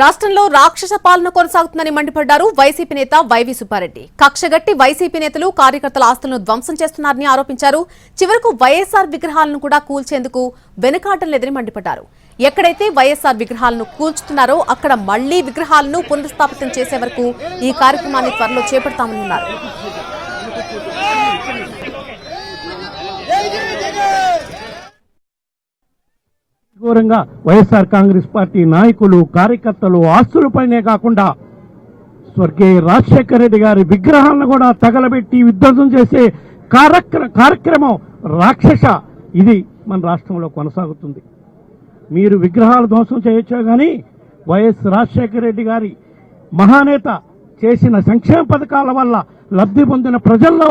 రాష్ట్రంలో రాక్షస పాలన కొనసాగుతుందని మండిపడ్డారు వైసీపీ నేత వైవి సుబ్బారెడ్డి. కక్షగట్టి వైసీపీ నేతలు కార్యకర్తల ఆస్తులను ధ్వంసం చేస్తున్నారని ఆరోపించారు. చివరకు వైఎస్ఆర్ విగ్రహాలను కూడా కూల్చేందుకు వెనుకాటం లేదని మండిపడ్డారు. ఎక్కడైతే వైఎస్ఆర్ విగ్రహాలను కూల్చుతున్నారో అక్కడ మళ్ళీ విగ్రహాలను పునరుస్థాపితం చేసే వరకు ఈ కార్యక్రమాన్ని త్వరలో చేపడతామని ఘోరంగా వైఎస్ఆర్ కాంగ్రెస్ పార్టీ నాయకులు కార్యకర్తలు ఆస్తులపైనే కాకుండా స్వర్గీయ రాజశేఖర రెడ్డి గారి విగ్రహాలను కూడా తగలబెట్టి విధ్వంసం చేసే కార్యక్ర కార్యక్రమం రాక్షస. ఇది మన రాష్ట్రంలో కొనసాగుతుంది. మీరు విగ్రహాలు ధ్వంసం చేయొచ్చో కానీ వైఎస్ రాజశేఖర రెడ్డి గారి మహానేత చేసిన సంక్షేమ పథకాల వల్ల లబ్ధి పొందిన ప్రజల్లో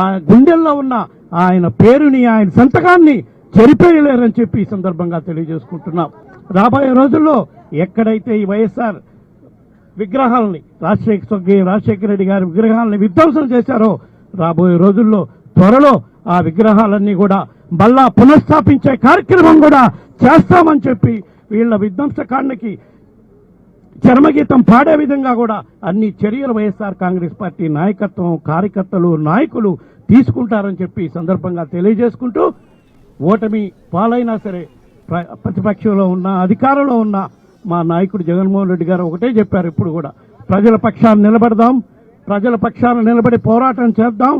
ఆ గుండెల్లో ఉన్న ఆయన పేరుని ఆయన సంతకాన్ని చెరిపేయలేరని చెప్పి ఈ సందర్భంగా తెలియజేసుకుంటున్నాం. రాబోయే రోజుల్లో ఎక్కడైతే ఈ వైఎస్ఆర్ విగ్రహాలని రాజశేఖర స్వర్గీయ రాజశేఖర రెడ్డి గారి విగ్రహాలని విధ్వంసం చేశారో రాబోయే రోజుల్లో త్వరలో ఆ విగ్రహాలన్నీ కూడా మళ్ళా పునఃస్థాపించే కార్యక్రమం కూడా చేస్తామని చెప్పి వీళ్ళ విధ్వంసకాండకి చర్మగీతం పాడే విధంగా కూడా అన్ని చర్యలు వైఎస్ఆర్ కాంగ్రెస్ పార్టీ నాయకత్వం కార్యకర్తలు నాయకులు తీసుకుంటారని చెప్పి సందర్భంగా తెలియజేసుకుంటూ ఓటమి పాలైనా సరే ప్ర- ప్రతిపక్షంలో ఉన్న అధికారంలో ఉన్న మా నాయకుడు జగన్మోహన్ రెడ్డి గారు ఒకటే చెప్పారు ఇప్పుడు కూడా. ప్రజల పక్షాన్ని నిలబడదాం ప్రజల పక్షాన నిలబడి పోరాటం చేద్దాం